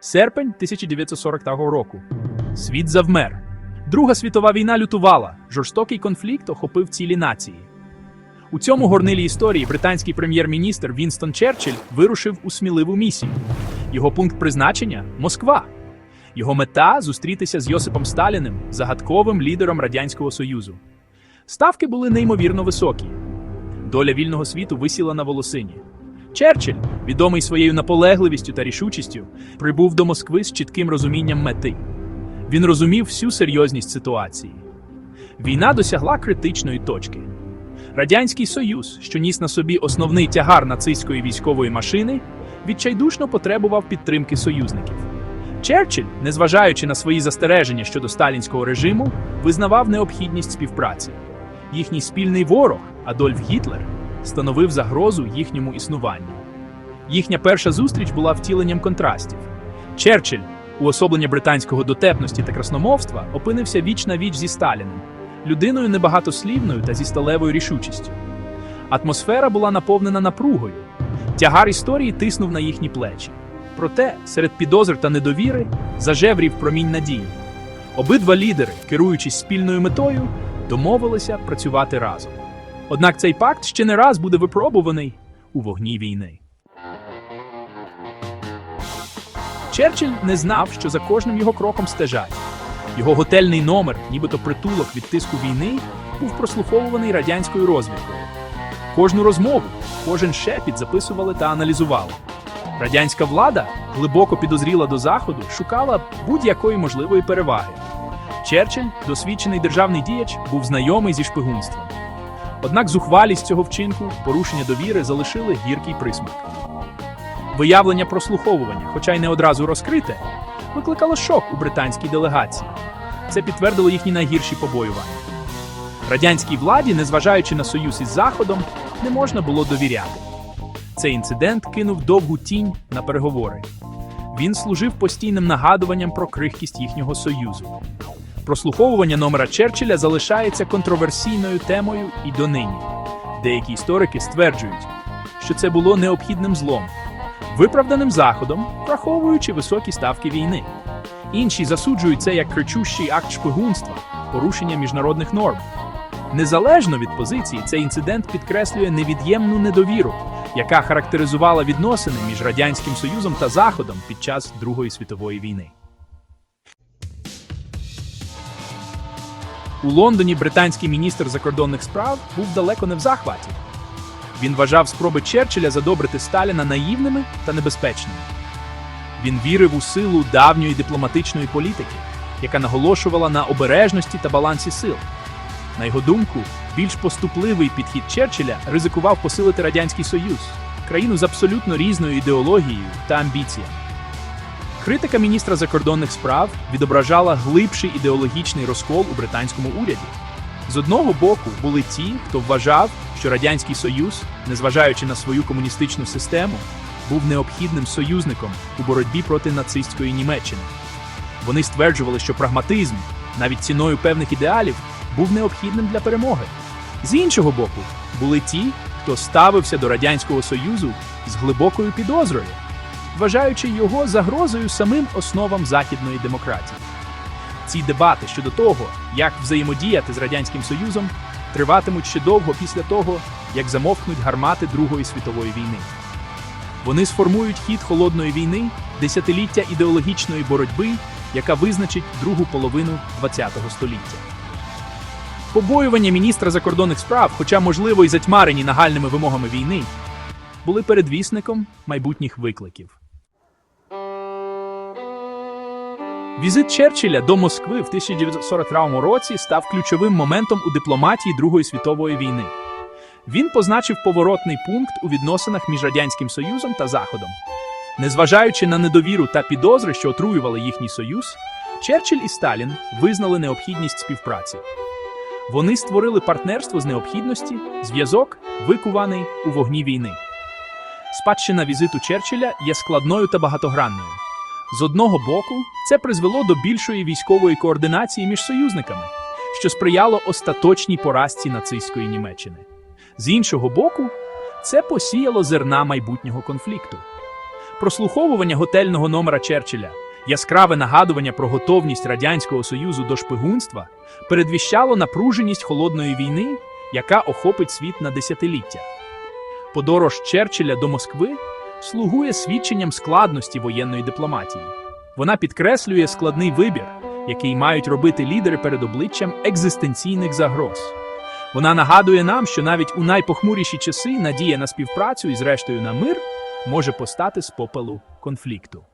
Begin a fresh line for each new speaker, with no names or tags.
Серпень 1940 року. Світ завмер. Друга світова війна лютувала. Жорстокий конфлікт охопив цілі нації. У цьому горнилі історії британський прем'єр-міністр Вінстон Черчилль вирушив у сміливу місію. Його пункт призначення Москва. Його мета зустрітися з Йосипом Сталіним, загадковим лідером Радянського Союзу. Ставки були неймовірно високі. Доля вільного світу висіла на волосині. Черчилль, відомий своєю наполегливістю та рішучістю, прибув до Москви з чітким розумінням мети. Він розумів всю серйозність ситуації. Війна досягла критичної точки. Радянський Союз, що ніс на собі основний тягар нацистської військової машини, відчайдушно потребував підтримки союзників. Черчилль, незважаючи на свої застереження щодо сталінського режиму, визнавав необхідність співпраці. Їхній спільний ворог, Адольф Гітлер, становив загрозу їхньому існуванню. Їхня перша зустріч була втіленням контрастів. Черчилль, уособлення британського дотепності та красномовства, опинився віч на віч зі Сталіним, людиною небагатослівною та зі сталевою рішучістю. Атмосфера була наповнена напругою. Тягар історії тиснув на їхні плечі. Проте, серед підозр та недовіри зажеврів промінь надії. Обидва лідери, керуючись спільною метою, домовилися працювати разом. Однак цей пакт ще не раз буде випробуваний у вогні війни. Черчилль не знав, що за кожним його кроком стежать. Його готельний номер, нібито притулок від тиску війни, був прослуховуваний радянською розвідкою. Кожну розмову, кожен шепіт записували та аналізували. Радянська влада, глибоко підозріла до заходу, шукала будь-якої можливої переваги. Черчилль, досвідчений державний діяч, був знайомий зі шпигунством. Однак зухвалість цього вчинку, порушення довіри залишили гіркий присмак. Виявлення прослуховування, хоча й не одразу розкрите, викликало шок у британській делегації. Це підтвердило їхні найгірші побоювання. Радянській владі, незважаючи на союз із Заходом, не можна було довіряти. Цей інцидент кинув довгу тінь на переговори. Він служив постійним нагадуванням про крихкість їхнього союзу. Прослуховування номера Черчилля залишається контроверсійною темою і донині. Деякі історики стверджують, що це було необхідним злом, виправданим заходом, враховуючи високі ставки війни. Інші засуджують це як кричущий акт шпигунства, порушення міжнародних норм. Незалежно від позиції, цей інцидент підкреслює невід'ємну недовіру, яка характеризувала відносини між Радянським Союзом та Заходом під час Другої світової війни. У Лондоні британський міністр закордонних справ був далеко не в захваті. Він вважав спроби Черчилля задобрити Сталіна наївними та небезпечними. Він вірив у силу давньої дипломатичної політики, яка наголошувала на обережності та балансі сил. На його думку, більш поступливий підхід Черчилля ризикував посилити Радянський Союз, країну з абсолютно різною ідеологією та амбіціями. Критика міністра закордонних справ відображала глибший ідеологічний розкол у британському уряді. З одного боку були ті, хто вважав, що Радянський Союз, незважаючи на свою комуністичну систему, був необхідним союзником у боротьбі проти нацистської Німеччини. Вони стверджували, що прагматизм, навіть ціною певних ідеалів, був необхідним для перемоги. З іншого боку, були ті, хто ставився до Радянського Союзу з глибокою підозрою, вважаючи його загрозою самим основам західної демократії. Ці дебати щодо того, як взаємодіяти з Радянським Союзом, триватимуть ще довго після того, як замовкнуть гармати Другої світової війни. Вони сформують хід холодної війни, десятиліття ідеологічної боротьби, яка визначить другу половину ХХ століття. Побоювання міністра закордонних справ, хоча можливо й затьмарені нагальними вимогами війни, були передвісником майбутніх викликів. Візит Черчилля до Москви в 1943 році став ключовим моментом у дипломатії Другої світової війни. Він позначив поворотний пункт у відносинах між Радянським Союзом та Заходом. Незважаючи на недовіру та підозри, що отруювали їхній союз, Черчилль і Сталін визнали необхідність співпраці. Вони створили партнерство з необхідності, зв'язок, викуваний у вогні війни. Спадщина візиту Черчилля є складною та багатогранною. З одного боку, це призвело до більшої військової координації між союзниками, що сприяло остаточній поразці нацистської Німеччини. З іншого боку, це посіяло зерна майбутнього конфлікту. Прослуховування готельного номера Черчилля, яскраве нагадування про готовність Радянського Союзу до шпигунства, передвіщало напруженість холодної війни, яка охопить світ на десятиліття. Подорож Черчилля до Москви слугує свідченням складності воєнної дипломатії. Вона підкреслює складний вибір, який мають робити лідери перед обличчям екзистенційних загроз. Вона нагадує нам, що навіть у найпохмуріші часи надія на співпрацю і, зрештою, на мир може постати з попелу конфлікту.